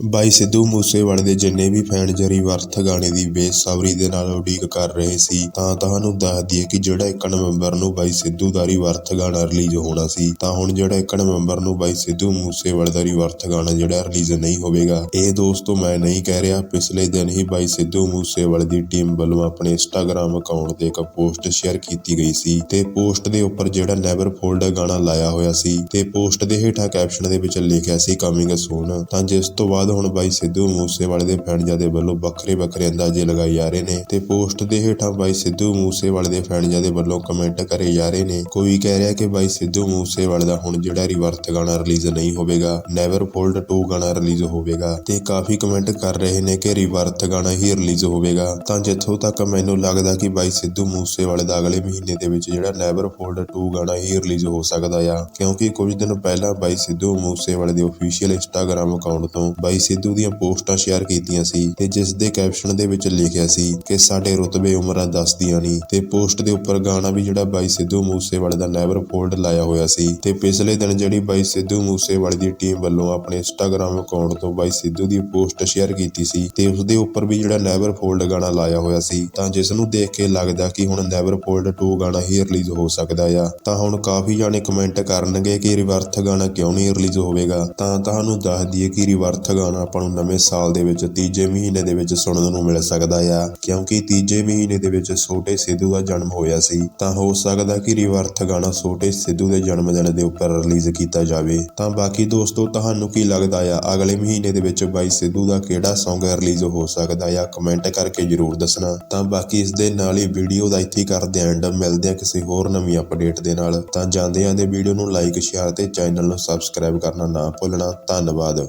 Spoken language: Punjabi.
ਬਾਈ ਸਿੱਧੂ ਮੂਸੇਵਾਲੇ ਦੇ ਜਿੰਨੇ ਵੀ ਫੈਨ ਜਰੀ ਵਰਥ ਗਾਣੇ ਦੀ ਬੇਸਬਰੀ ਦੇ ਨਾਲ ਉਡੀਕ ਕਰ ਰਹੇ ਸੀ, ਤਾਂ ਤੁਹਾਨੂੰ ਦੱਸ ਦਈਏ ਕਿ ਜਿਹੜਾ 1 ਨਵੰਬਰ ਨੂੰ ਬਾਈ ਸਿੱਧੂ ਦਾ ਰਿਵਰਥ ਗਾਣਾ ਰਿਲੀਜ਼ ਹੋਣਾ ਸੀ, ਤਾਂ ਹੁਣ ਜਿਹੜਾ 1 ਨਵੰਬਰ ਨੂੰ ਬਾਈ ਸਿੱਧੂ ਮੂਸੇਵਾਲੇ ਦਾ ਰਿਵਰਥ ਗਾਣਾ ਜਿਹੜਾ ਰਿਲੀਜ਼ ਨਹੀਂ ਹੋਵੇਗਾ। ਇਹ ਦੋਸਤੋ ਮੈਂ ਨਹੀਂ ਕਹਿ ਰਿਹਾ, ਪਿਛਲੇ ਦਿਨ ਹੀ ਬਾਈ ਸਿੱਧੂ ਮੂਸੇਵਾਲੇ ਦੀ ਟੀਮ ਵੱਲੋਂ ਆਪਣੇ ਇੰਸਟਾਗ੍ਰam ਅਕਾਊਂਟ ਤੇ ਇੱਕ ਪੋਸਟ ਸ਼ੇਅਰ ਕੀਤੀ ਗਈ ਸੀ ਤੇ ਪੋਸਟ ਦੇ ਉੱਪਰ ਜਿਹੜਾ ਨੈਵਰ ਫੋਲਡ ਗਾਣਾ ਲਾਇਆ ਹੋਇਆ ਸੀ, ਤੇ ਪੋਸਟ ਦੇ ਹੇਠਾਂ ਕੈਪਸ਼ਨ ਦੇ ਵਿੱਚ ਲਿਖਿਆ ਸੀ, ਕਮਿੰਗ ਸੂਨ। ਤਾਂ ਜਿਸ ਤੋਂ ਬਾਅਦ ਹੁਣ ਬਾਈ ਸਿੱਧੂ ਮੂਸੇਵਾਲੇ ਦੇ ਫੈਨਜ਼ਾਂ ਦੇ ਵੱਲੋਂ ਵੱਖਰੇ ਵੱਖਰੇ ਅੰਦਾਜ਼ੇ ਲਗਾਏ ਜਾ ਰਹੇ ਨੇ ਤੇ ਪੋਸਟ ਦੇ ਹੇਠਾਂ ਬਾਈ ਸਿੱਧੂ ਮੂਸੇਵਾਲੇ ਦੇ ਫੈਨਜ਼ਾਂ ਵੱਲੋਂ ਕਮੈਂਟ ਕਰੇ ਜਾ ਰਹੇ ਨੇ। ਕੋਈ ਕਹਿ ਰਿਹਾ ਕਿ ਬਾਈ ਸਿੱਧੂ ਮੂਸੇਵਾਲੇ ਦਾ ਹੁਣ ਜਿਹੜਾ ਰਿਵਰਥ ਗਾਣਾ ਰਿਲੀਜ਼ ਨਹੀਂ ਹੋਵੇਗਾ ਨੈਵਰ ਫੋਲਡ 2 ਗਾਣਾ ਰਿਲੀਜ਼ ਹੋਵੇਗਾ ਤੇ ਕਾਫੀ ਕਮੈਂਟ ਕਰ ਰਹੇ ਨੇ ਕਿ ਰਿਵਰਤ ਗਾਣਾ ਹੀ ਰਿਲੀਜ਼ ਹੋਵੇਗਾ। ਤਾਂ ਜਿੱਥੋਂ ਤੱਕ ਮੈਨੂੰ ਲੱਗਦਾ ਕਿ ਬਾਈ ਸਿੱਧੂ ਮੂਸੇਵਾਲੇ ਦਾ ਅਗਲੇ ਮਹੀਨੇ ਦੇ ਵਿੱਚ ਜਿਹੜਾ ਨੈਵਰ ਫੋਲਡ 2 ਗਾਣਾ ਹੀ ਰਿਲੀਜ਼ ਹੋ ਸਕਦਾ ਆ, ਕਿਉਂਕਿ ਕੁਝ ਦਿਨ ਪਹਿਲਾਂ ਬਾਈ ਸਿੱਧੂ ਮੂਸੇਵਾਲੇ ਦੇ ਅਫੀਸ਼ੀਅਲ ਇੰਸਟਾਗ੍ਰam ਅਕਾਊਂਟ ਤੋਂ ਬਾਈ ਸਿੱਧੂ ਦੀਆਂ ਪੋਸਟਾਂ ਸ਼ੇਅਰ ਕੀਤੀਆਂ ਸੀ ਤੇ ਜਿਸ ਦੇ ਕੈਪਸ਼ਨ ਦੇ ਵਿੱਚ ਲਿਖਿਆ ਸੀ ਕਿ ਸਾਡੇ ਰੁਤਬੇ ਉਮਰਾਂ ਦੱਸਦੀਆਂ ਨਹੀਂ ਤੇ ਪੋਸਟ ਦੇ ਉੱਪਰ ਗਾਣਾ ਵੀ ਜਿਹੜਾ ਬਾਈ ਸਿੱਧੂ ਮੂਸੇਵਾਲੇ ਦਾ ਨੈਵਰ ਫੋਲਡ ਲਾਇਆ ਹੋਇਆ ਸੀ। ਤੇ ਪਿਛਲੇ ਦਿਨ ਜਿਹੜੀ ਬਾਈ ਸਿੱਧੂ ਮੂਸੇਵਾਲੇ ਦੀ ਟੀਮ ਵੱਲੋਂ ਆਪਣੇ ਇੰਸਟਾਗ੍ਰam ਅਕਾਊਂਟ ਤੋਂ ਬਾਈ ਸਿੱਧੂ ਦੀ ਪੋਸਟ ਸ਼ੇਅਰ ਕੀਤੀ ਸੀ ਤੇ ਉਸ ਦੇ ਉੱਪਰ ਵੀ ਜਿਹੜਾ ਨੈਵਰ ਫੋਲਡ ਗਾਣਾ ਲਾਇਆ ਹੋਇਆ ਸੀ, ਤਾਂ ਜਿਸ ਨੂੰ ਦੇਖ ਕੇ ਲੱਗਦਾ ਕਿ ਹੁਣ ਨੈਵਰ ਫੋਲਡ 2 ਗਾਣਾ ਹੀ ਰਿਲੀਜ਼ ਹੋ ਸਕਦਾ ਆ। ਤਾਂ ਹੁਣ ਕਾਫੀ ਜਾਣੇ ਕਮੈਂਟ ਕਰਨਗੇ ਕਿ ਰਿਵਰਥ ਗਾਣਾ ਕਿਉਂ ਨਹੀਂ ਰਿਲੀਜ਼ ਹੋਵੇਗਾ? ਤਾਂ ਤੁਹਾਨੂੰ ਦੱਸ ਦਈਏ ਕਿ ਰਿਵਰਥ ਗਾਣਾ ਆਪਾਂ ਨੂੰ ਨਵੇਂ ਸਾਲ ਦੇ ਵਿੱਚ, ਤੀਜੇ ਮਹੀਨੇ ਦੇ ਵਿੱਚ ਸੁਣਨ ਨੂੰ ਮਿਲ ਸਕਦਾ ਆ। ਕਿਉਂਕਿ ਤੀਜੇ ਮਹੀਨੇ ਦੇ ਵਿੱਚ ਛੋਟੇ ਸਿੱਧੂ ਦਾ ਜਨਮ ਹੋਇਆ ਸੀ, ਤਾਂ ਹੋ ਸਕਦਾ ਕਿ ਰਿਵਰਥ ਗਾਣਾ ਛੋਟੇ ਸਿੱਧੂ ਦੇ ਜਨਮ ਦਿਨ ਦੇ ਉੱਪਰ ਰਿਲੀਜ਼ ਕੀਤਾ ਜਾਵੇ। ਤਾਂ ਬਾਕੀ ਦੋਸਤੋ, ਤੁਹਾਨੂੰ ਕੀ ਲੱਗਦਾ ਆ? ਅਗਲੇ ਮਹੀਨੇ ਦੇ ਵਿੱਚ ਬਾਈ ਸਿੱਧੂ ਦਾ ਕਿਹੜਾ Song ਰਿਲੀਜ਼ ਹੋ ਸਕਦਾ ਆ? ਕਮੈਂਟ ਕਰਕੇ ਜਰੂਰ ਦੱਸਣਾ। ਤਾਂ ਬਾਕੀ ਇਸ ਦੇ ਨਾਲ ਹੀ ਵੀਡੀਓ ਦਾ ਇੱਥੇ ਹੀ ਕਰਦੇ ਐਂਡ ਮਿਲਦੇ ਆ ਕਿਸੇ ਹੋਰ ਨਵੀਂ ਅਪਡੇਟ ਦੇ ਨਾਲ। ਤਾਂ ਜਾਂਦੇ ਜਾਂਦੇ ਵੀਡੀਓ ਨੂੰ ਲਾਈਕ ਸ਼ੇਅਰ ਤੇ ਚੈਨਲ ਨੂੰ ਸਬਸਕ੍ਰਾਈਬ ਕਰਨਾ ਨਾ ਭੁੱਲਣਾ। ਧੰਨਵਾਦ।